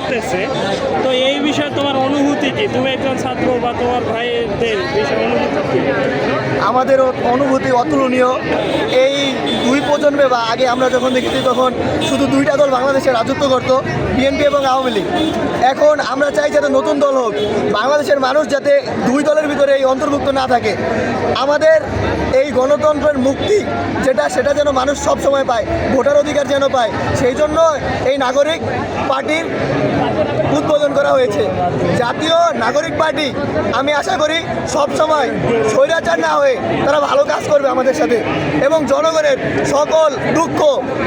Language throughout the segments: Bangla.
করতেছে তো এই বিষয়ে তোমার অনুভূতি কি? তুমি একজন ছাত্র বা তোমার ভাইদের বিষয়ে অনুভূতি আমাদের অনুভূতি অতুলনীয়। এই দুই প্রজন্মে বা আগে আমরা যখন দেখেছি তখন শুধু দুইটা দল বাংলাদেশে রাজত্ব করত, বিএনপি এবং আওয়ামী লীগ। এখন আমরা চাই যাতে নতুন দল হোক, বাংলাদেশের মানুষ যাতে দুই দলের ভিতরে এই অন্তর্ভুক্ত না থাকে। আমাদের এই গণতন্ত্রের মুক্তি যেটা, সেটা যেন মানুষ সব সময় পায়, ভোটার অধিকার যেন পায়, সেই জন্য এই নাগরিক পার্টির উদ্বোধন করা হয়েছে। জাতীয় নাগরিক পার্টি, আমি আশা করি সব সময় স্বৈরাচার না হয়ে তারা ভালো কাজ করবে আমাদের সাথে। এবং জনগণের সকল দুঃখ,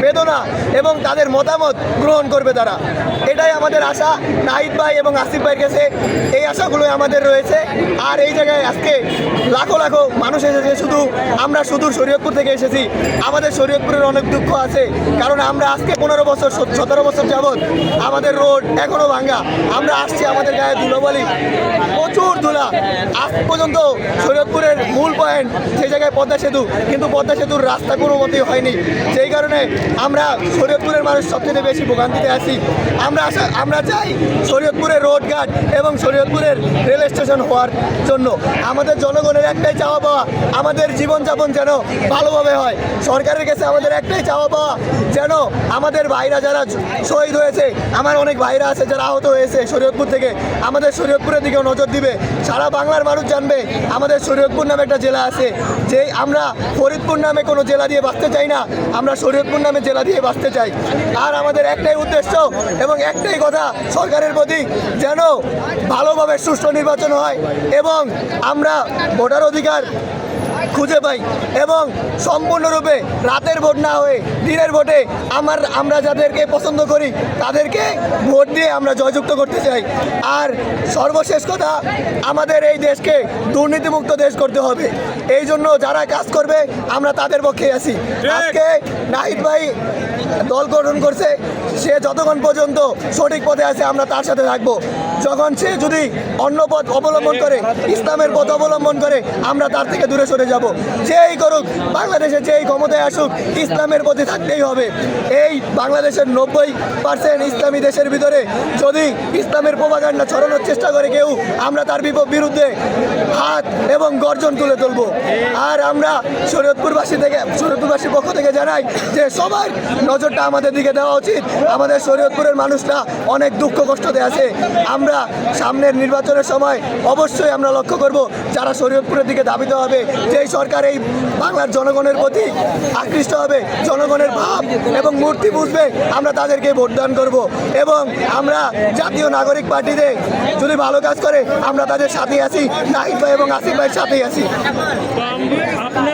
বেদনা এবং তাদের মতামত গ্রহণ করবে তারা। এটাই আমাদের আশা। নাহিদ ভাই এবং আসিফ ভাইয়ের কাছে এই আশাগুলোই আমাদের রয়েছে। আর এই জায়গায় আজকে লাখো লাখো মানুষ এসেছে। শুধু আমরা সুদূর শরীয়তপুর থেকে এসেছি। আমাদের শরীয়তপুরের অনেক দুঃখ আছে। কারণ আমরা আজকে পনেরো বছর সতেরো বছর যাবৎ আমাদের রোড এখনও ভাঙ্গা। আমরা আসছি আমাদের গায়ে ধুলোবালি প্রচুর ধুলা। আজ পর্যন্ত শরীয়তপুরের মূল পয়েন্ট সেই জায়গায় পদ্মা সেতু, কিন্তু পদ্মা সেতুর রাস্তা কোনো মতেই হয়নি। সেই কারণে আমরা শরীয়তপুরের মানুষ সবচেয়ে বেশি ভোগান্তিতে আছি। আমরা আমরা চাই শরীয়তপুরের রোড ঘাট এবং শরীয়তপুরের রেল স্টেশন হওয়ার জন্য। আমাদের জনগণের একটাই চাওয়া পাওয়া, আমাদের জীবনযাপন যেন ভালোভাবে হয়। সরকারের কাছে আমাদের একটাই চাওয়া পাওয়া, যেন আমাদের ভাইরা যারা শহীদ হয়েছে, আমার অনেক ভাইরা আছে যারা আহত হয়েছে শরীয়তপুর থেকে, আমাদের শরীয়তপুরের দিকেও নজর দিবে। সারা বাংলার মানুষ জানবে, আমাদের শরীয়তপুর নামে একটা জেলা আছে, যে আমরা ফরিদপুর নামে কোনো জেলা দিয়ে বাঁচতে চাই না, আমরা শরীয়তপুর নামে জেলা দিয়ে বাঁচতে চাই। আর আমাদের একটাই উদ্দেশ্য এবং একটাই কথা সরকারের প্রতি, যেন ভালোভাবে সুষ্ঠু নির্বাচন হয় এবং আমরা ভোটার অধিকার খুঁজে পাই এবং সম্পূর্ণরূপে রাতের ভোট না হয়ে দিনের ভোটে আমার আমরা যাদেরকে পছন্দ করি তাদেরকে ভোট দিয়ে আমরা জয়যুক্ত করতে চাই। আর সর্বশেষ কথা আমাদের এই দেশকে দুর্নীতিমুক্ত দেশ করতে হবে। এই জন্য যারা কাজ করবে আমরা তাদের পক্ষে আছি। আজকে নাহিদ ভাই দল গঠন করছে সে যতক্ষণ পর্যন্ত সঠিক পথে আছে আমরা তার সাথে থাকব। যখন সে যদি অন্য পথ অবলম্বন করে ইসলামের পথ অবলম্বন করে আমরা তার থেকে দূরে সরে যাব। যেই করুক, বাংলাদেশে যেই ক্ষমতায় আসুক, ইসলামের প্রতি থাকতেই হবে। এই বাংলাদেশের নব্বই পার্সেন্ট ইসলামী দেশের ভিতরে যদি ইসলামের প্রভাকাণ্ডা ছড়ানোর চেষ্টা করে কেউ, আমরা তার বিরুদ্ধে হাত এবং গর্জন তুলে তুলবো। আর আমরা শরীয়তপুরবাসী থেকে শরীয়তপুরবাসীর পক্ষ থেকে জানাই যে সবার নজরটা আমাদের দিকে দেওয়া উচিত। আমাদের শরীয়তপুরের মানুষরা অনেক দুঃখ কষ্টতে আছে। আমরা সামনের নির্বাচনের সময় অবশ্যই আমরা লক্ষ্য করব যারা শরীয়তপুরের দিকে দাবিত হবে যেই সরকার এই বাংলার জনগণের প্রতি আকৃষ্ট হবে, জনগণের ভাব এবং মূর্তি বুঝবে, আমরা তাদেরকে ভোটদান করব এবং আমরা জাতীয় নাগরিক পার্টিতে যদি ভালো কাজ করে, আমরা তাদের সাথে আছি নাহিদ ভাই এবং আসিফ ভাইয়ের সাথেই আছি।